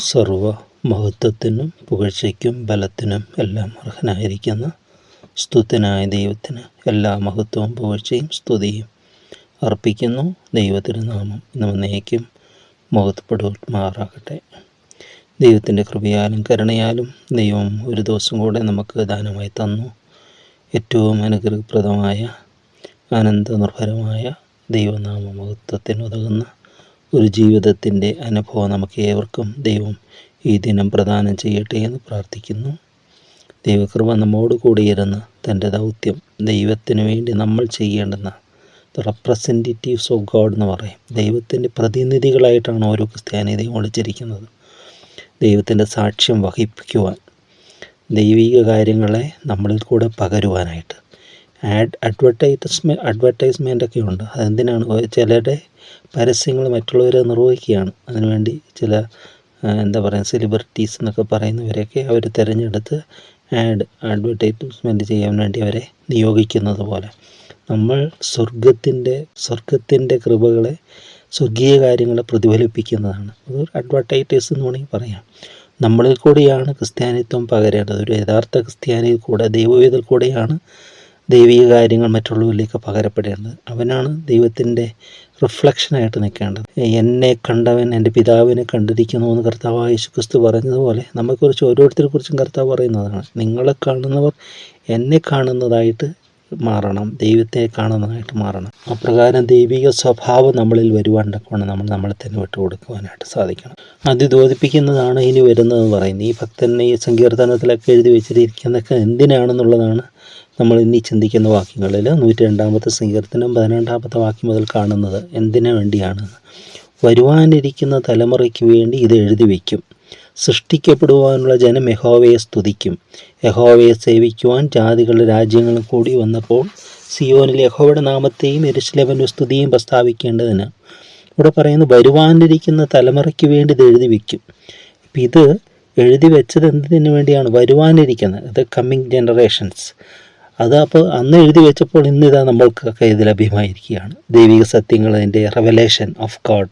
സർവ മഹത്വത്തിനും പുകഴ്ചയ്ക്കും ബലത്തിനും എല്ലാം അർഹനായിരിക്കുന്ന സ്തുത്യനായ ദൈവത്തിന് എല്ലാ മഹത്വവും പുകഴ്ചയും സ്തുതിയും അർപ്പിക്കുന്നു. ദൈവത്തിരുനാമം ഇന്ന് വന്നേക്കും മഹത്വപ്പെടുമാറാകട്ടെ ദൈവത്തിന്റെ കൃപയാലും കരുണയാലും ദൈവം ഒരു ദിവസം കൂടെ നമുക്ക് ദാനമായി തന്നു. ഏറ്റവും അനുഗ്രഹപ്രദമായ ആനന്ദ നിർഭരമായ ദൈവനാമ മഹത്വത്തിന് ഉതകുന്ന ഒരു ജീവിതത്തിന്റെ അനുഭവം നമുക്ക് ഏവർക്കും ദൈവം ഈ ദിനം പ്രദാനം ചെയ്യട്ടെ എന്ന് പ്രാർത്ഥിക്കുന്നു. ദൈവകൃപ നമ്മോട് കൂടിയിരുന്ന് തന്റെ ദൗത്യം ദൈവത്തിന് വേണ്ടി നമ്മൾ ചെയ്യേണ്ടുന്ന റെപ്രസെന്റേറ്റീവ്സ് ഓഫ് ഗോഡ് എന്ന് പറയും. ദൈവത്തിന്റെ പ്രതിനിധികളായിട്ടാണ് ഓരോ ക്രിസ്ത്യാനിതയും ഒളിച്ചിരിക്കുന്നത് ദൈവത്തിന്റെ സാക്ഷ്യം വഹിപ്പിക്കുവാൻ ദൈവിക കാര്യങ്ങളെ നമ്മളിൽ കൂടെ പകരുവാനായിട്ട്. ആഡ് അഡ്വർടൈസ്മെ അഡ്വർടൈസ്മെന്റ് ഒക്കെ ഉണ്ട് അതെന്തിനാണ് ചിലരുടെ പരസ്യങ്ങൾ മറ്റുള്ളവരെ നിർവഹിക്കുകയാണ്. അതിനുവേണ്ടി ചില എന്താ പറയുക സെലിബ്രിറ്റീസ് എന്നൊക്കെ പറയുന്നവരെയൊക്കെ അവർ തിരഞ്ഞെടുത്ത് ആഡ് അഡ്വർടൈസ്മെന്റ് ചെയ്യാൻ വേണ്ടി അവരെ നിയോഗിക്കുന്നത് പോലെ. നമ്മൾ സ്വർഗത്തിന്റെ സ്വർഗത്തിന്റെ കൃപകളെ സ്വർഗീയ കാര്യങ്ങളെ പ്രതിഫലിപ്പിക്കുന്നതാണ്. അതൊരു അഡ്വർടൈറ്റേഴ്സ് എന്ന് വേണമെങ്കിൽ പറയാം. നമ്മളിൽ കൂടിയാണ് ക്രിസ്ത്യാനിത്വം പകരേണ്ടത്. ഒരു യഥാർത്ഥ ക്രിസ്ത്യാനിയിൽ കൂടെ ദൈവവേദത്തിൽ കൂടെയാണ് ദൈവിക കാര്യങ്ങൾ മറ്റുള്ളവരിലേക്ക് പകരപ്പെടേണ്ടത് അവനാണ് ദൈവത്തിന്റെ റിഫ്ലക്ഷനായിട്ട് നിൽക്കേണ്ടത്. എന്നെ കണ്ടവൻ എന്റെ പിതാവിനെ കണ്ടിരിക്കുന്നു എന്ന് കർത്താവ് യേശു ക്രിസ്തു പറഞ്ഞതുപോലെ നമ്മെക്കുറിച്ച് ഓരോരുത്തരെ കുറിച്ചും കർത്താവ് പറയുന്നതാണ്. നിങ്ങളെ കാണുന്നവർ എന്നെ കാണുന്നതായിട്ട് മാറണം ദൈവത്തെ കാണുന്നതായിട്ട് മാറണം. അപ്രകാരം ദൈവിക സ്വഭാവം നമ്മളിൽ വരുവാൻ തക്കവണ്ണം നമ്മൾ നമ്മളെ തന്നെ വിട്ടുകൊടുക്കുവാനായിട്ട് സാധിക്കണം. അതിദോതിപ്പിക്കുന്നതാണ് ഇനി വരുന്നതെന്ന് പറയുന്നത്. ഈ ഭക്തൻ ഈ സങ്കീർത്തനത്തിലൊക്കെ എഴുതി വെച്ചിരിക്കുന്നതൊക്കെ എന്തിനാണെന്നുള്ളതാണ് നമ്മൾ ഇനി ചിന്തിക്കുന്ന വാക്യങ്ങളിൽ. നൂറ്റി രണ്ടാമത്തെ സങ്കീർത്തനം പതിനെണ്ടാമത്തെ വാക്യം മുതൽ കാണുന്നത് എന്തിനു വേണ്ടിയാണ്? വരുവാനിരിക്കുന്ന തലമുറയ്ക്ക് വേണ്ടി ഇത് എഴുതി വയ്ക്കും സൃഷ്ടിക്കപ്പെടുവാനുള്ള ജനം യഹോവയെ സ്തുതിക്കും. യഹോവയെ സേവിക്കുവാൻ ജാതികളുടെ രാജ്യങ്ങളും കൂടി വന്നപ്പോൾ സിയോനിൽ യഹോവയുടെ നാമത്തെയും എരിശ്ലവന്റെ സ്തുതിയും പ്രസ്താവിക്കേണ്ടതിന്. ഇവിടെ പറയുന്നത് വരുവാനിരിക്കുന്ന തലമുറയ്ക്ക് വേണ്ടി ഇത് എഴുതി വയ്ക്കും. അപ്പം ഇത് എഴുതി വെച്ചത് എന്തിനു വേണ്ടിയാണ്? വരുവാനിരിക്കുന്നത്. ഇത് കമ്മിങ് ജനറേഷൻസ് അത് അപ്പോൾ അന്ന് എഴുതി വെച്ചപ്പോൾ ഇന്നിതാ നമ്മൾക്കൊക്കെ ഇത് ലഭ്യമായിരിക്കുകയാണ്. ദൈവിക സത്യങ്ങൾ അതിന്റെ revelation of God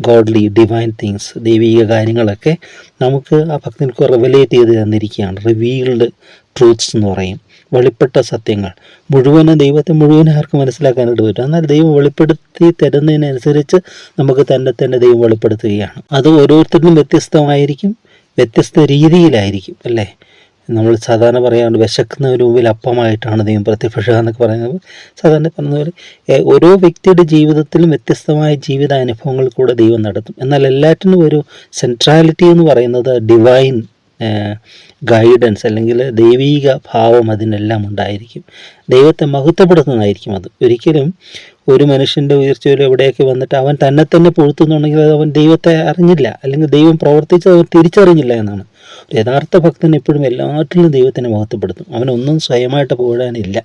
godly divine things ദൈവിക കാര്യങ്ങളൊക്കെ നമുക്ക് ആ ഭക്തർക്ക് റെവലേറ്റ് ചെയ്ത് തന്നിരിക്കുകയാണ്. റിവീൽഡ് ട്രൂത്ത്സ് എന്ന് പറയും. വെളിപ്പെട്ട സത്യങ്ങൾ. മുഴുവനും ദൈവത്തെ മുഴുവൻ ആർക്കും മനസ്സിലാക്കാനായിട്ട് പറ്റും. എന്നാൽ ദൈവം വെളിപ്പെടുത്തി തരുന്നതിനനുസരിച്ച് നമുക്ക് തന്നെ തന്നെ ദൈവം വെളിപ്പെടുത്തുകയാണ്. അത് ഓരോരുത്തരിലും വ്യത്യസ്തമായിരിക്കും വ്യത്യസ്ത രീതിയിലായിരിക്കും അല്ലേ? നമ്മൾ സാധാരണ പറയാറുണ്ട് വിശക്കുന്നതിന് മുമ്പിൽ അപ്പമായിട്ടാണ് ദൈവം പ്രത്യക്ഷ എന്നൊക്കെ പറയുന്നത്. സാധാരണ പറഞ്ഞ പോലെ ഓരോ വ്യക്തിയുടെ ജീവിതത്തിലും വ്യത്യസ്തമായ ജീവിത അനുഭവങ്ങൾ കൂടെ ദൈവം നടത്തും. എന്നാൽ എല്ലാറ്റിനും ഒരു സെൻട്രാലിറ്റി എന്ന് പറയുന്നത് ഡിവൈൻ ഗൈഡൻസ് അല്ലെങ്കിൽ ദൈവീക ഭാവം അതിനെല്ലാം ഉണ്ടായിരിക്കും. ദൈവത്തെ മഹത്വപ്പെടുത്തുന്നതായിരിക്കും അത്. ഒരിക്കലും ഒരു മനുഷ്യന്റെ ഉയർച്ചയിൽ എവിടെയൊക്കെ വന്നിട്ട് അവൻ തന്നെ തന്നെ പൊഴുത്തുന്നുണ്ടെങ്കിൽ അത് അവൻ ദൈവത്തെ അറിഞ്ഞില്ല. അല്ലെങ്കിൽ ദൈവം പ്രവർത്തിച്ചത് അവൻ തിരിച്ചറിഞ്ഞില്ല എന്നാണ്. യഥാർത്ഥ ഭക്തൻ എപ്പോഴും എല്ലാറ്റിലും ദൈവത്തിനെ മഹത്വപ്പെടുത്തും. അവനൊന്നും സ്വയമായിട്ട് പോകാനില്ല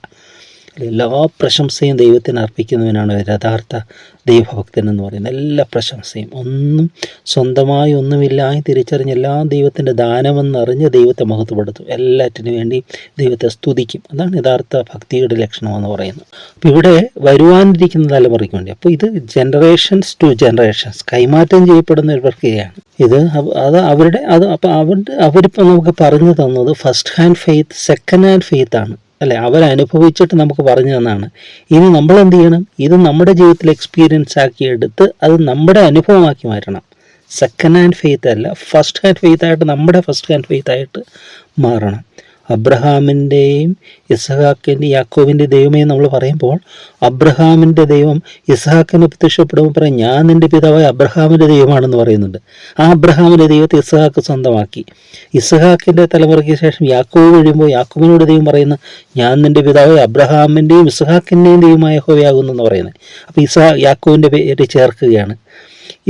എല്ലാ പ്രശംസയും ദൈവത്തിന് അർപ്പിക്കുന്നവനാണ് യഥാർത്ഥ ദൈവഭക്തൻ എന്ന് പറയുന്നത്. എല്ലാ പ്രശംസയും ഒന്നും സ്വന്തമായി ഒന്നുമില്ലായി തിരിച്ചറിഞ്ഞ് എല്ലാ ദൈവത്തിന്റെ ദാനമെന്നറിഞ്ഞ് ദൈവത്തെ മഹത്വപ്പെടുത്തും. എല്ലാറ്റിനു വേണ്ടി ദൈവത്തെ സ്തുതിക്കും. അതാണ് യഥാർത്ഥ ഭക്തിയുടെ ലക്ഷണമെന്ന് പറയുന്നത്. അപ്പോൾ ഇവിടെ വരുവാനിരിക്കുന്ന തലമുറയ്ക്ക് വേണ്ടി. അപ്പോൾ ഇത് ജനറേഷൻസ് ടു ജനറേഷൻസ് കൈമാറ്റം ചെയ്യപ്പെടുന്ന ഒരു പ്രക്രിയയാണ്. ഇത് അത് അവരുടെ അത് അപ്പോൾ അവരുടെ അവരിപ്പോൾ നമുക്ക് പറഞ്ഞു തന്നത് first hand faith second hand ഫെയ്ത്താണ് അല്ലെ? അവരനുഭവിച്ചിട്ട് നമുക്ക് പറഞ്ഞു തന്നാണ്. ഇനി നമ്മൾ എന്ത് ചെയ്യണം? ഇത് നമ്മുടെ ജീവിതത്തിൽ എക്സ്പീരിയൻസ് ആക്കി എടുത്ത് അത് നമ്മുടെ അനുഭവമാക്കി മാറ്റണം. സെക്കൻഡ് ഹാൻഡ് ഫെയ്ത്ത് അല്ല ഫസ്റ്റ് ഹാൻഡ് ഫെയ്ത്ത് ആയിട്ട് നമ്മുടെ ഫസ്റ്റ് ഹാൻഡ് ഫെയ്ത്ത് ആയിട്ട് മാറണം. അബ്രഹാമിന്റെയും ഇസഹാക്കിന്റെ യാക്കോവിന്റെ ദൈവമേ നമ്മൾ പറയുമ്പോൾ അബ്രഹാമിന്റെ ദൈവം ഇസഹാക്കിന് പ്രത്യക്ഷപ്പെടുമ്പോൾ പറയും ഞാൻ നിന്റെ പിതാവായ അബ്രഹാമിന്റെ ദൈവമാണെന്ന് പറയുന്നുണ്ട്. ആ അബ്രഹാമിന്റെ ദൈവത്തെ ഇസഹാക്ക് സ്വന്തമാക്കി. ഇസഹാക്കിന്റെ തലമുറയ്ക്ക് ശേഷം യാക്കോവ് കഴിയുമ്പോൾ യാക്കോവിനോട് ദൈവം പറയുന്ന ഞാൻ നിന്റെ പിതാവായ അബ്രഹാമിന്റെയും ഇസഹാക്കിന്റെയും ദൈവമായ ഹോവയാകുന്നു എന്ന് പറയുന്നത്. അപ്പോൾ ഇസഹാ യാക്കോവിന്റെ പേര് ചേർക്കുകയാണ്.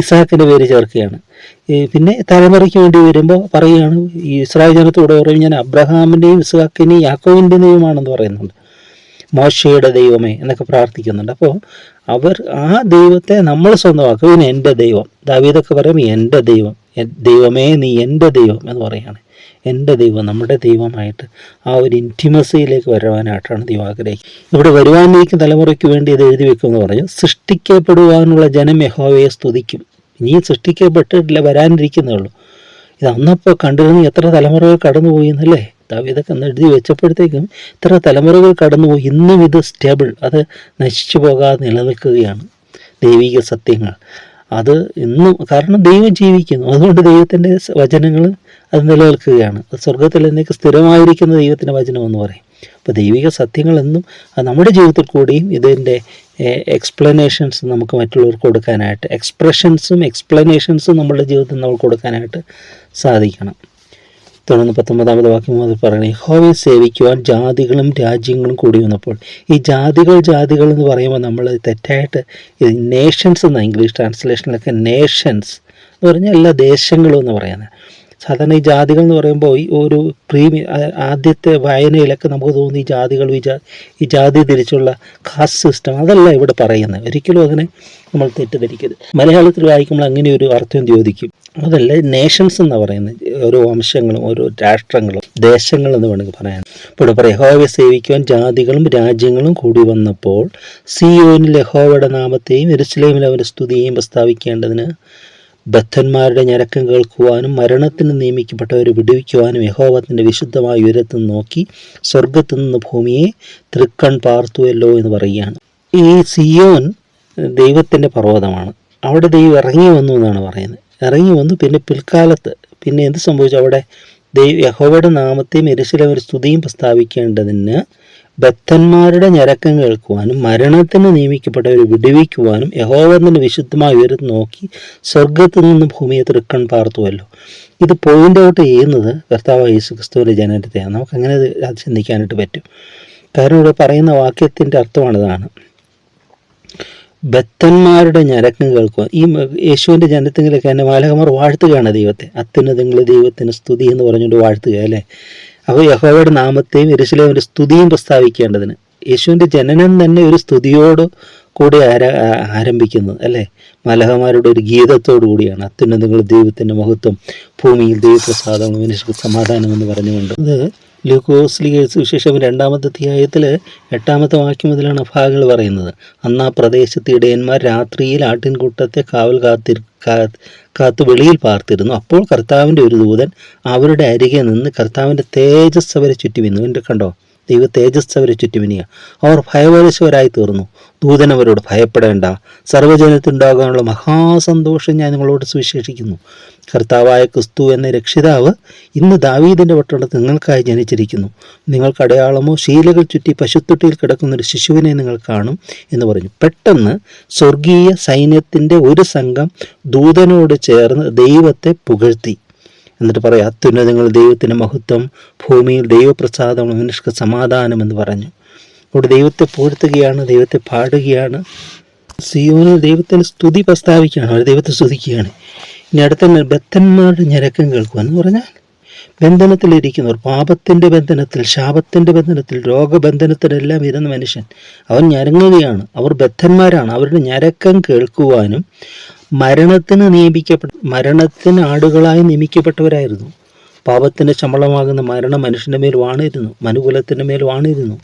ഇസാക്കിന്റെ പേര് ചേർക്കുകയാണ്. പിന്നെ തലമുറയ്ക്ക് വേണ്ടി വരുമ്പോൾ പറയുകയാണ് ഇസ്രായേൽ ജനത്തോട് പറയും ഞാൻ അബ്രഹാമിന്റെയും ഇസ്ഹാക്കിന്റെയും യാക്കോവിന്റെയും ദൈവമാണെന്ന് പറയുന്നുണ്ട്. മോശയുടെ ദൈവമേ എന്നൊക്കെ പ്രാർത്ഥിക്കുന്നുണ്ട്. അപ്പോൾ അവർ ആ ദൈവത്തെ നമ്മൾ സ്വന്തമാക്കും. പിന്നെ എന്റെ ദൈവം. ദാവീദൊക്കെ പറയും എന്റെ ദൈവം ദൈവമേ നീ എന്റെ ദൈവം എന്ന് പറയുകയാണ്. എന്റെ ദൈവം നമ്മുടെ ദൈവമായിട്ട് ആ ഒരു ഇന്റിമസിയിലേക്ക് വരുവാനായിട്ടാണ് ദൈവം ആഗ്രഹിക്കുന്നത്. ഇവിടെ വരുവാനിരിക്കുന്ന തലമുറയ്ക്ക് വേണ്ടി ഇത് എഴുതി വെക്കുമെന്ന് പറഞ്ഞു സൃഷ്ടിക്കപ്പെടുവാനുള്ള ജനം യഹോവയെ സ്തുതിക്കും. ഇനി സൃഷ്ടിക്കപ്പെട്ടിട്ടില്ല വരാനിരിക്കുന്നേ ഉള്ളൂ. ഇത് അന്നപ്പോൾ കണ്ടിരുന്ന എത്ര തലമുറകൾ കടന്നുപോയി എന്നല്ലേ? ഇതൊക്കെ അന്ന് എഴുതി വെച്ചപ്പോഴത്തേക്കും ഇത്ര തലമുറകൾ കടന്നുപോയി ഇന്നും ഇത് സ്റ്റേബിൾ അത് നശിച്ചു പോകാതെ നിലനിൽക്കുകയാണ് ദൈവിക സത്യങ്ങൾ. അത് ഇന്നും കാരണം ദൈവം ജീവിക്കുന്നു. അതുകൊണ്ട് ദൈവത്തിന്റെ വചനങ്ങൾ അത് നിലനിൽക്കുകയാണ്. അത് സ്വർഗത്തിൽ എന്നേക്ക് സ്ഥിരമായിരിക്കുന്ന ദൈവത്തിന്റെ വചനം എന്ന് പറയും. അപ്പോൾ ദൈവിക സത്യങ്ങൾ എന്നും അത് നമ്മുടെ ജീവിതത്തിൽ കൂടിയും ഇതിന്റെ എക്സ്പ്ലനേഷൻസ് നമുക്ക് മറ്റുള്ളവർക്ക് കൊടുക്കാനായിട്ട് എക്സ്പ്രഷൻസും എക്സ്പ്ലനേഷൻസും നമ്മുടെ ജീവിതത്തിൽ നമ്മൾ കൊടുക്കാനായിട്ട് സാധിക്കണം. തുടർന്ന് പത്തൊമ്പതാമത് വാക്യം മുതൽ പറയണേ ഹോവയെ സേവിക്കുവാൻ ജാതികളും രാജ്യങ്ങളും കൂടി വന്നപ്പോൾ ഈ ജാതികൾ ജാതികൾ എന്ന് പറയുമ്പോൾ നമ്മൾ തെറ്റായിട്ട് ഇത് നേഷൻസ് എന്ന ഇംഗ്ലീഷ് ട്രാൻസ്ലേഷനിലൊക്കെ നേഷൻസ് എന്ന് പറഞ്ഞാൽ എല്ലാ ദേശങ്ങളും എന്ന് പറയുന്നത്. സാധാരണ ഈ ജാതികൾ എന്ന് പറയുമ്പോൾ ഈ ഒരു പ്രീമിയം ആദ്യത്തെ വായനയിലൊക്കെ നമുക്ക് തോന്നി ജാതികൾ വിചാ ഈ ജാതി തിരിച്ചുള്ള കാസ്റ്റ് സിസ്റ്റം അതല്ല ഇവിടെ പറയുന്നത്. ഒരിക്കലും അതിനെ നമ്മൾ തെറ്റിദ്ധരിക്കരുത്. മലയാളത്തിൽ വായിക്കുമ്പോൾ അങ്ങനെ ഒരു അർത്ഥം ചോദിക്കും അതല്ല നേഷൻസ് എന്ന് പറയുന്നത്. ഓരോ വംശങ്ങളും ഓരോ രാഷ്ട്രങ്ങളും ദേശങ്ങളും എന്ന് വേണമെങ്കിൽ പറയാം. ഇപ്പോൾ പറയാം യഹോവയെ സേവിക്കുവാൻ ജാതികളും രാജ്യങ്ങളും കൂടി വന്നപ്പോൾ സിയോനിൽ യഹോവയുടെ നാമത്തെയും എരുസലേമിൽ അവന്റെ സ്തുതിയെയും പ്രസ്താവിക്കേണ്ടതിന് ബദ്ധന്മാരുടെ ഞരക്കം കേൾക്കുവാനും മരണത്തിന് നിയമിക്കപ്പെട്ടവരെ വിടുവിക്കുവാനും യഹോവത്തിന്റെ വിശുദ്ധമായ ഉയരത്തിൽ നോക്കി സ്വർഗത്തു നിന്ന് ഭൂമിയെ തൃക്കൺ പാർത്തുവല്ലോ എന്ന് പറയുകയാണ്. ഈ സിയോൻ ദൈവത്തിന്റെ പർവതമാണ്. അവിടെ ദൈവം ഇറങ്ങി വന്നു എന്നാണ് പറയുന്നത്. ഇറങ്ങി വന്നു പിന്നെ പിൽക്കാലത്ത് പിന്നെ എന്ത് സംഭവിച്ചു? അവിടെ ദൈവ യഹോവയുടെ നാമത്തെയും എരിശിലെ ഒരു സ്തുതിയും പ്രസ്താവിക്കേണ്ടതിന് ബദ്ധന്മാരുടെ ഞരക്കം കേൾക്കുവാനും മരണത്തിന് നിയമിക്കപ്പെട്ടവരെ വിടുവിക്കുവാനും യഹോവത്തിന് വിശുദ്ധമായി ഉയരത്ത് നോക്കി സ്വർഗത്തു നിന്ന് ഭൂമിയെ തൃക്കൺ പാർത്തുവല്ലോ. ഇത് പോയിന്റ് ഔട്ട് ചെയ്യുന്നത് കർത്താവ് യേശു ക്രിസ്തുവിന്റെ ജനനത്തെയാണ്. നമുക്ക് അങ്ങനെ അത് ചിന്തിക്കാനായിട്ട് പറ്റും. കാരണം ഇവിടെ പറയുന്ന വാക്യത്തിന്റെ അർത്ഥമാണിതാണ് ബദ്ധന്മാരുടെ ഞരക്കം കേൾക്കുക ഈ യേശുവിന്റെ ജനത്തിങ്കിലൊക്കെ തന്നെ മാലകമാർ വാഴ്ത്തുകയാണ് ദൈവത്തെ. അത്യുന്നതങ്ങൾ ദൈവത്തിന് സ്തുതി എന്ന് പറഞ്ഞുകൊണ്ട് വാഴ്ത്തുക അല്ലേ? അപ്പോൾ യഹോവയുടെ നാമത്തെയും എരുസലേമിന്റെ സ്തുതിയും പ്രസ്താവിക്കേണ്ടതിന് യേശുവിന്റെ ജനനം തന്നെ ഒരു സ്തുതിയോട് കൂടി ആരംഭിക്കുന്നു അല്ലേ? മലഹമാരുടെ ഒരു ഗീതത്തോടു കൂടിയാണ്. അത്യുന്നതങ്ങൾ ദൈവത്തിന്റെ മഹത്വം ഭൂമിയിൽ ദൈവപ്രസാദം മനുഷ്യർക്ക് സമാധാനം എന്ന് പറഞ്ഞുകൊണ്ട്. ഇത് ലൂക്കോസ്ലിക വിശേഷം രണ്ടാമത്തെ അധ്യായത്തിൽ എട്ടാമത്തെ വാക്യം മുതലാണ് ഭാഗങ്ങൾ പറയുന്നത്. അന്ന് ആ പ്രദേശത്ത് ഇടയന്മാർ രാത്രിയിൽ ആട്ടിൻകൂട്ടത്തെ കാവൽ കാത്തി കാത്ത് വെളിയിൽ പാർത്തിരുന്നു. അപ്പോൾ കർത്താവിന്റെ ഒരു ദൂതൻ അവരുടെ അരികെ നിന്ന് കർത്താവിന്റെ തേജസ് അവരെ ചുറ്റിവിന്നു. എന്റെ കണ്ടോ? ദൈവ തേജസ് അവരെ ചുറ്റുമിനിയ. അവർ ഭയപരശവരായി തീർന്നു. ദൂതൻ അവരോട് ഭയപ്പെടേണ്ട. സർവജനത്തിനുണ്ടാകാനുള്ള മഹാസന്തോഷം ഞാൻ നിങ്ങളോട് സുവിശേഷിക്കുന്നു. കർത്താവായ ക്രിസ്തു എന്ന രക്ഷിതാവ് ഇന്ന് ദാവീദിന്റെ പട്ടണത്തിൽ നിങ്ങൾക്കായി ജനിച്ചിരിക്കുന്നു. നിങ്ങൾക്ക് അടയാളമോ ശീലകൾ ചുറ്റി പശുത്തൊട്ടിയിൽ കിടക്കുന്ന ഒരു ശിശുവിനെ നിങ്ങൾ കാണും എന്ന് പറഞ്ഞു. പെട്ടെന്ന് സ്വർഗീയ സൈന്യത്തിന്റെ ഒരു സംഘം ദൂതനോട് ചേർന്ന് ദൈവത്തെ പുകഴ്ത്തി. എന്നിട്ട് പറയാം അത്യുന്നതങ്ങൾ ദൈവത്തിന്റെ മഹത്വം ഭൂമിയിൽ ദൈവപ്രസാദം മനുഷ്യർക്ക് സമാധാനം എന്ന് പറഞ്ഞു. അവിടെ ദൈവത്തെ പൂഴ്ത്തുകയാണ് ദൈവത്തെ പാടുകയാണ്. സിയോനിൽ ദൈവത്തിന് സ്തുതി പ്രസ്താവിക്കുകയാണ് അവർ ദൈവത്തെ സ്തുതിക്കുകയാണ്. ഇനി അടുത്ത ബദ്ധന്മാരുടെ ഞരക്കം കേൾക്കുക എന്ന് പറഞ്ഞാൽ ബന്ധനത്തിലിരിക്കുന്നവർ പാപത്തിന്റെ ബന്ധനത്തിൽ ശാപത്തിന്റെ ബന്ധനത്തിൽ രോഗബന്ധനത്തിലെല്ലാം ഇരുന്ന മനുഷ്യൻ അവൻ ഞരങ്ങുകയാണ്. അവർ ബദ്ധന്മാരാണ് അവരുടെ ഞരക്കം കേൾക്കുവാനും മരണത്തിന് നിയമിക്കപ്പെട്ട മരണത്തിന് ആടുകളായി നിയമിക്കപ്പെട്ടവരായിരുന്നു. പാപത്തിന്റെ ശമ്പളമാകുന്ന മരണം മനുഷ്യന്റെ മേൽ വാണിരുന്നു. മനുകുലത്തിന്റെ മേൽ വാണിരുന്നു.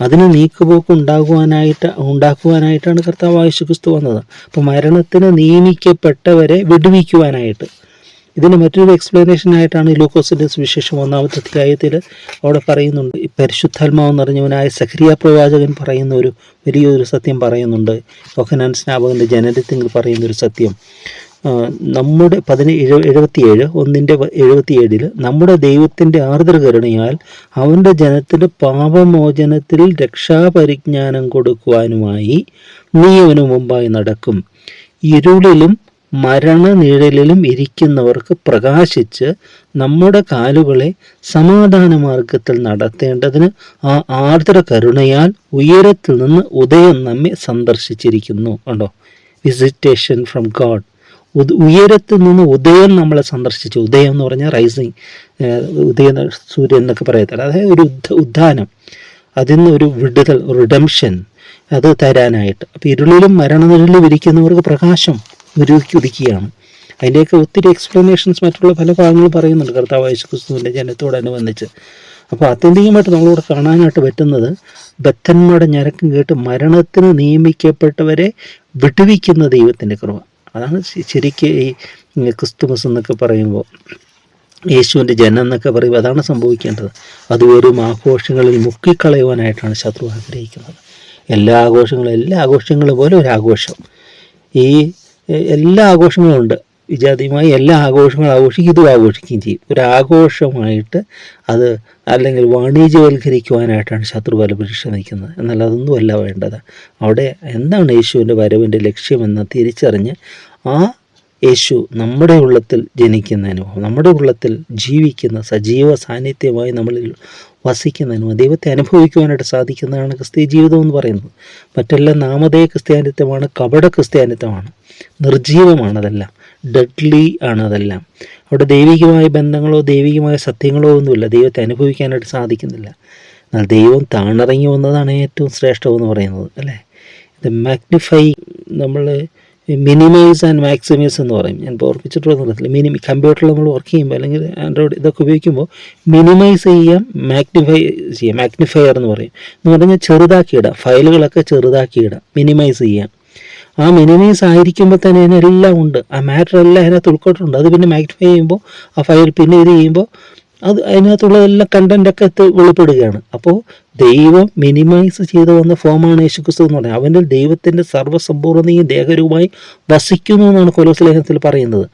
അതിന് നീക്കുപോക്ക് ഉണ്ടാകുവാനായിട്ട് ഉണ്ടാക്കുവാനായിട്ടാണ് കർത്താവ് യേശു ക്രിസ്തു വന്നത്. അപ്പോൾ മരണത്തിന് നിയമിക്കപ്പെട്ടവരെ വിടുവിക്കുവാനായിട്ട് ഇതിന് മറ്റൊരു എക്സ്പ്ലനേഷൻ ആയിട്ടാണ് ലൂക്കോസിന്റെ സുവിശേഷം ഒന്നാമത്തെ അധ്യായത്തിൽ അവിടെ പറയുന്നുണ്ട്. ഈ പരിശുദ്ധാത്മാവ് നിറഞ്ഞവനായ സഖരിയ പ്രവാചകൻ പറയുന്ന ഒരു വലിയൊരു സത്യം പറയുന്നുണ്ട്. ഒഹനാൻ സ്നാപകന്റെ ജനനത്തിൽ പറയുന്നൊരു സത്യം. നമ്മുടെ പതിന് എഴു എഴുപത്തിയേഴ് ഒന്നിന്റെ എഴുപത്തിയേഴിൽ നമ്മുടെ ദൈവത്തിന്റെ ആർദ്രകരുണയാൽ അവന്റെ ജനത്തിന് പാപമോചനത്തിൽ രക്ഷാപരിജ്ഞാനം കൊടുക്കുവാനുമായി നീ അവന് മുമ്പായി നടക്കും. ഇരുളിലും മരണനിഴലിലും ഇരിക്കുന്നവർക്ക് പ്രകാശിച്ച് നമ്മുടെ കാലുകളെ സമാധാന മാർഗത്തിൽ നടത്തേണ്ടതിന് ആ ആർദ്ര കരുണയാൽ ഉയരത്തിൽ നിന്ന് ഉദയം നമ്മെ സന്ദർശിച്ചിരിക്കുന്നു. കണ്ടോ? വിസിറ്റേഷൻ ഫ്രം ഗാഡ് ഉയരത്തിൽ നിന്ന് ഉദയം നമ്മളെ സന്ദർശിച്ചു. ഉദയം എന്ന് പറഞ്ഞാൽ റൈസിങ് ഉദയം സൂര്യൻ എന്നൊക്കെ പറയത്തില്ല. അതായത് ഒരു ഉദ്ധ ഉദ്ധാനം. അതിൽ നിന്ന് ഒരു വിടുതൽ റിഡംഷൻ അത് തരാനായിട്ട്. അപ്പം ഇരുളിലും മരണനിഴലിലും ഇരിക്കുന്നവർക്ക് പ്രകാശം. ഒരുക്കി ഉദിക്കുകയാണ് അതിന്റെയൊക്കെ ഒത്തിരി എക്സ്പ്ലനേഷൻസ് മറ്റുള്ള പല ഭാഗങ്ങളും പറയുന്നുണ്ട് കർത്താവ് യേശു ക്രിസ്തുവിന്റെ ജനത്തോടനുബന്ധിച്ച്. അപ്പോൾ ആത്യന്തികമായിട്ട് നമ്മളിവിടെ കാണാനായിട്ട് പറ്റുന്നത് ബദ്ധന്മാരുടെ ഞരക്കം കേട്ട് മരണത്തിന് നിയമിക്കപ്പെട്ടവരെ വിടുവിക്കുന്ന ദൈവത്തിന്റെ കൃപ. അതാണ് ശരിക്ക് ഈ ക്രിസ്തുമസ് എന്നൊക്കെ പറയുമ്പോൾ യേശുവിന്റെ ജനം എന്നൊക്കെ പറയുമ്പോൾ അതാണ് സംഭവിക്കേണ്ടത്. അത് വെറും ആഘോഷങ്ങളിൽ മുക്കിക്കളയുവാനായിട്ടാണ് ശത്രു ആഗ്രഹിക്കുന്നത്. എല്ലാ ആഘോഷങ്ങളും എല്ലാ ആഘോഷങ്ങളും പോലെ ഒരു ആഘോഷം. ഈ എല്ലാ ആഘോഷങ്ങളും ഉണ്ട്. വിജാതീയമായി എല്ലാ ആഘോഷങ്ങളും ആഘോഷിക്കും ഇതും ആഘോഷിക്കുകയും ചെയ്യും. ഒരു ആഘോഷമായിട്ട് അത് അല്ലെങ്കിൽ വാണിജ്യവൽക്കരിക്കുവാനായിട്ടാണ് ശത്രു പരീക്ഷ നിൽക്കുന്നത്. എന്നാൽ അതൊന്നുമല്ല വേണ്ടത്. അവിടെ എന്താണ് യേശുവിന്റെ വരവിന്റെ ലക്ഷ്യമെന്ന് തിരിച്ചറിഞ്ഞ് ആ യേശു നമ്മുടെ ഉള്ളത്തിൽ ജനിക്കുന്ന അനുഭവം നമ്മുടെ ഉള്ളത്തിൽ ജീവിക്കുന്ന സജീവ സാന്നിധ്യമായി നമ്മളിൽ വസിക്കുന്ന അനുഭവം ദൈവത്തെ അനുഭവിക്കുവാനായിട്ട് സാധിക്കുന്നതാണ് ക്രിസ്തീയ ജീവിതം എന്ന് പറയുന്നത്. മറ്റെല്ലാം നാമധേയ ക്രിസ്ത്യാനിത്വമാണ് കപട ക്രിസ്ത്യാനിത്വമാണ് നിർജീവമാണ് അതെല്ലാം ഡെഡ്ലി ആണ് അതെല്ലാം. അവിടെ ദൈവികമായ ബന്ധങ്ങളോ ദൈവികമായ സത്യങ്ങളോ ഒന്നുമില്ല ദൈവത്തെ അനുഭവിക്കാനായിട്ട് സാധിക്കുന്നില്ല. എന്നാൽ ദൈവം താണിറങ്ങി വന്നതാണ് ഏറ്റവും ശ്രേഷ്ഠമെന്ന് പറയുന്നത് അല്ലേ? ഇത് മാഗ്നിഫൈ നമ്മൾ മിനിമൈസ് ആൻഡ് മാക്സിമൈസ് എന്ന് പറയും. ഞാൻ ഇപ്പോൾ ഓർപ്പിച്ചിട്ടുള്ളതെന്ന് അറിയത്തില്ല മിനിമി കമ്പ്യൂട്ടറിൽ നമ്മൾ വർക്ക് ചെയ്യുമ്പോൾ അല്ലെങ്കിൽ ആൻഡ്രോയിഡ് ഇതൊക്കെ ഉപയോഗിക്കുമ്പോൾ മിനിമൈസ് ചെയ്യാം മാഗ്നിഫൈ ചെയ്യാം മാഗ്നിഫയർ എന്ന് പറയും. എന്ന് പറഞ്ഞാൽ ചെറുതാക്കി ഇടാം. ഫയലുകളൊക്കെ ചെറുതാക്കി ഇടാം. മിനിമൈസ് ചെയ്യാം. ആ മിനിമൈസ് ആയിരിക്കുമ്പോൾ തന്നെ അതിനെല്ലാം ഉണ്ട്. ആ മാറ്റർ എല്ലാം അതിനകത്ത് ഉൾക്കൊണ്ടിട്ടുണ്ട് അത് പിന്നെ മാഗ്നിഫൈ ചെയ്യുമ്പോൾ ആ ഫയൽ പിന്നെ ഇത് ചെയ്യുമ്പോൾ അത് അതിനകത്തുള്ളതെല്ലാം കണ്ടന്റൊക്കെ എത്തി വെളിപ്പെടുകയാണ്. അപ്പോൾ ദൈവം മിനിമൈസ് ചെയ്ത് വന്ന ഫോമാണ് യേശുക്രിസ്തു എന്ന് പറയുന്നത് അവന്റെ ദൈവത്തിന്റെ സർവസമ്പൂർണതയും ദേഹരൂപമായി വസിക്കുന്നു എന്നാണ് കൊലോസ് ലേഖനത്തിൽ പറയുന്നത്.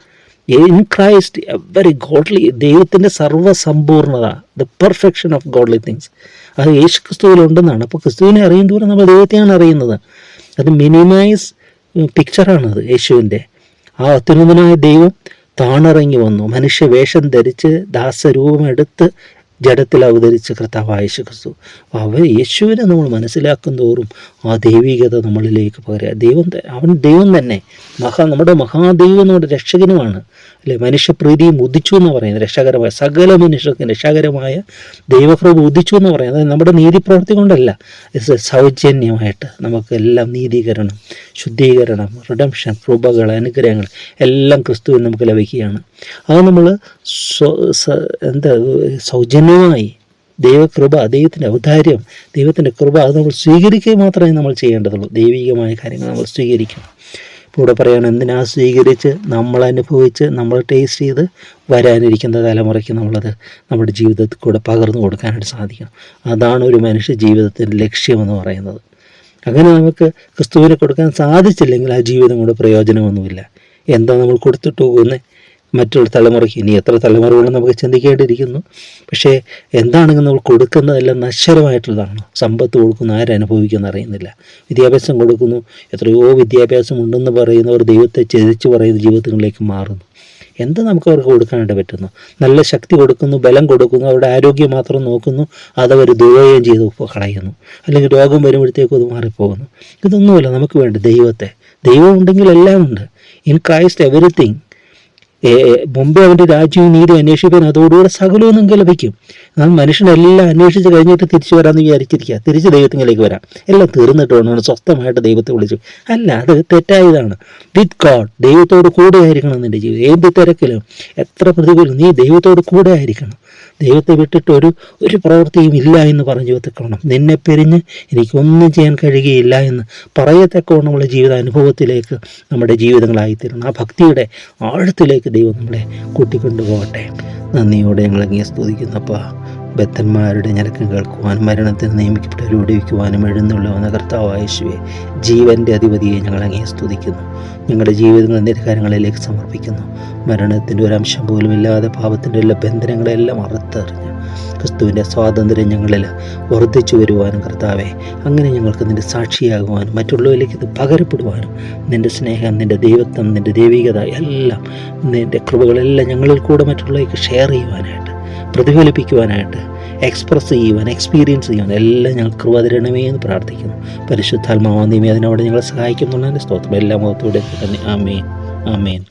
ഇൻ ക്രൈസ്റ്റ് വെരി ഗോഡ്ലി ദൈവത്തിന്റെ സർവസമ്പൂർണത the perfection of godly things അത് യേശു ക്രിസ്തുവിലുണ്ടെന്നാണ് അപ്പോൾ ക്രിസ്തുവിനെ അറിയും ദൂരം നമ്മൾ ദൈവത്തെയാണ് അറിയുന്നത്. അത് മിനിമൈസ് പിക്ചറാണത് യേശുവിന്റെ. ആ അത്യുന്നതനായ ദൈവം താണിറങ്ങി വന്നു. മനുഷ്യ വേഷം ധരിച്ച് ദാസരൂപമെടുത്ത് ജഡത്തിൽ അവതരിച്ച കർത്താവ് യേശു ക്രിസ്തു അവ യേശുവിനെ നമ്മൾ മനസ്സിലാക്കും തോറും ആ ദൈവികത നമ്മളിലേക്ക് പകരുക ദൈവം അവൻ ദൈവം തന്നെ. മഹാ നമ്മുടെ മഹാദൈവം നമ്മുടെ രക്ഷകനുമാണ്. അല്ലെ? മനുഷ്യപ്രീതിയും ഉദിച്ചു എന്ന് പറയുന്നത് രക്ഷകരമായ സകല മനുഷ്യർക്കും രക്ഷകരമായ ദൈവകൃപ ഉദിച്ചു എന്ന് പറയുന്നത് നമ്മുടെ നീതി പ്രവർത്തി കൊണ്ടല്ല സൗജന്യമായിട്ട് നമുക്കെല്ലാം നീതീകരണം ശുദ്ധീകരണം റിഡംഷൻ കൃപകൾ അനുഗ്രഹങ്ങൾ എല്ലാം ക്രിസ്തുവിൽ നമുക്ക് ലഭിക്കുകയാണ്. അത് നമ്മൾ എന്താ സൗജന്യമായി ദൈവകൃപ ദൈവത്തിന്റെ ഔദാര്യം ദൈവത്തിന്റെ കൃപ അത് നമ്മൾ സ്വീകരിക്കുക മാത്രമേ നമ്മൾ ചെയ്യേണ്ടതുള്ളൂ. ദൈവികമായ കാര്യങ്ങൾ നമ്മൾ സ്വീകരിക്കണം. ഇപ്പോൾ ഇവിടെ പറയുകയാണ് എന്തിനാ സ്വീകരിച്ച് നമ്മൾ അനുഭവിച്ച് നമ്മൾ ടേസ്റ്റ് ചെയ്ത് വരാനിരിക്കുന്ന തലമുറയ്ക്ക് നമ്മളത് നമ്മുടെ ജീവിതത്തിൽ കൂടെ പകർന്നു കൊടുക്കാനായിട്ട് സാധിക്കണം. അതാണ് ഒരു മനുഷ്യ ജീവിതത്തിന്റെ ലക്ഷ്യമെന്ന് പറയുന്നത്. അങ്ങനെ നമുക്ക് ക്രിസ്തുവിനെ കൊടുക്കാൻ സാധിച്ചില്ലെങ്കിൽ ആ ജീവിതം കൊണ്ട് പ്രയോജനമൊന്നുമില്ല. എന്താ നമ്മൾ കൊടുത്തിട്ട് പോകുന്നത് മറ്റുള്ള തലമുറയ്ക്ക്. ഇനി എത്ര തലമുറകളും നമുക്ക് ചിന്തിക്കേണ്ടിയിരിക്കുന്നു. പക്ഷേ എന്താണെങ്കിൽ നമ്മൾ കൊടുക്കുന്നതെല്ലാം നശ്വരമായിട്ടുള്ളതാണ്. സമ്പത്ത് കൊടുക്കുന്ന ആരനുഭവിക്കുന്ന അറിയുന്നില്ല. വിദ്യാഭ്യാസം കൊടുക്കുന്നു. എത്രയോ വിദ്യാഭ്യാസം ഉണ്ടെന്ന് പറയുന്നവർ ദൈവത്തെ ചതിച്ച് പറയുന്ന ജീവിതങ്ങളിലേക്ക് മാറുന്നു. എന്ത് നമുക്ക് അവർക്ക് കൊടുക്കാനായിട്ട് പറ്റുന്നു? നല്ല ശക്തി കൊടുക്കുന്നു ബലം കൊടുക്കുന്നു അവരുടെ ആരോഗ്യം മാത്രം നോക്കുന്നു അതവർ ദുരുപയോഗം ചെയ്ത് കളയുന്നു. അല്ലെങ്കിൽ രോഗം വരുമ്പോഴത്തേക്കും അത് മാറിപ്പോകുന്നു. ഇതൊന്നുമല്ല നമുക്ക് വേണ്ട ദൈവത്തെ. ദൈവം ഉണ്ടെങ്കിൽ എല്ലാം ഉണ്ട്. ഇൻ ക്രൈസ്റ്റ് എവറിത്തിങ് മുമ്പേ അവന്റെ രാജ്യവും നീതി അന്വേഷിക്കാൻ അതോടുകൂടെ സകലവും നിങ്ങൾക്ക് ലഭിക്കും. എന്നാൽ മനുഷ്യനെല്ലാം അന്വേഷിച്ച് കഴിഞ്ഞിട്ട് തിരിച്ചു വരാമെന്ന് വിചാരിച്ചിരിക്കുക. തിരിച്ച് ദൈവത്തിലേക്ക് വരാം. എല്ലാം തീർന്നിട്ട് വേണം സ്വസ്ഥമായിട്ട് ദൈവത്തെ വിളിച്ചു. അല്ല അത് തെറ്റായതാണ്. വിത്ത് ഗോഡ് ദൈവത്തോട് കൂടെ ആയിരിക്കണം നിന്റെ ജീവിതം? ഏത് തിരക്കിലും എത്ര പ്രതികൂലം. നീ ദൈവത്തോട് കൂടെ ആയിരിക്കണം. ദൈവത്തെ വിട്ടിട്ട് ഒരു ഒരു പ്രവൃത്തിയും ഇല്ല എന്ന് പറഞ്ഞ് ജീവിതത്തിൽ നിന്നെ പിരിഞ്ഞ് എനിക്കൊന്നും ചെയ്യാൻ കഴിയുകയില്ല എന്ന് പറയത്തക്കവണ്ണമുള്ള ജീവിത അനുഭവത്തിലേക്ക് നമ്മുടെ ജീവിതങ്ങളായിത്തീരണം ആ ഭക്തിയുടെ ആഴത്തിലേക്ക് ദൈവം നമ്മളെ കൂട്ടിക്കൊണ്ടുപോകട്ടെ. നന്ദിയോടെ ഞങ്ങളങ്ങനെ സ്തുതിക്കുന്നപ്പാ ബദ്ധന്മാരുടെ ഞരക്കം കേൾക്കുവാനും മരണത്തിന് നിയമിക്കപ്പെട്ടവർ വിടുവിക്കുവാനും എഴുന്നള്ളുവന്ന കർത്താവായ ജീവന്റെ ജീവന്റെ അധിപതിയെ ഞങ്ങൾ അങ്ങേ സ്തുതിക്കുന്നു. ഞങ്ങളുടെ ജീവിതങ്ങൾ നിരകാരങ്ങളിലേക്ക് സമർപ്പിക്കുന്നു. മരണത്തിന്റെ ഒരു അംശം പോലും ഇല്ലാതെ പാപത്തിന്റെ എല്ലാ ബന്ധനങ്ങളെല്ലാം അറുത്തെറിഞ്ഞ് ക്രിസ്തുവിന്റെ സ്വാതന്ത്ര്യം ഞങ്ങളിൽ വർദ്ധിച്ചു വരുവാനും കർത്താവെ അങ്ങനെ ഞങ്ങൾക്ക് നിന്റെ സാക്ഷിയാകുവാനും മറ്റുള്ളവരിലേക്ക് ഇത് പകരപ്പെടുവാനും നിന്റെ സ്നേഹം നിന്റെ ദൈവത്വം നിന്റെ ദൈവികത എല്ലാം നിന്റെ കൃപകളെല്ലാം ഞങ്ങളിൽ കൂടെ മറ്റുള്ളവർക്ക് ഷെയർ ചെയ്യുവാനായിട്ട് പ്രതിഫലിപ്പിക്കുവാനായിട്ട് എക്സ്പ്രസ് ചെയ്യുവാൻ എക്സ്പീരിയൻസ് ചെയ്യുവാൻ എല്ലാം ഞങ്ങൾ കൃപ തരണമേ എന്ന് പ്രാർത്ഥിക്കുന്നു. പരിശുദ്ധാത്മാവാന്തിമേ അതിനോട് ഞങ്ങളെ സഹായിക്കുന്നുള്ളതിന്റെ സ്തോത്രം എല്ലാ മുഖത്തോടെ തന്നെ. ആമേൻ. ആമേൻ.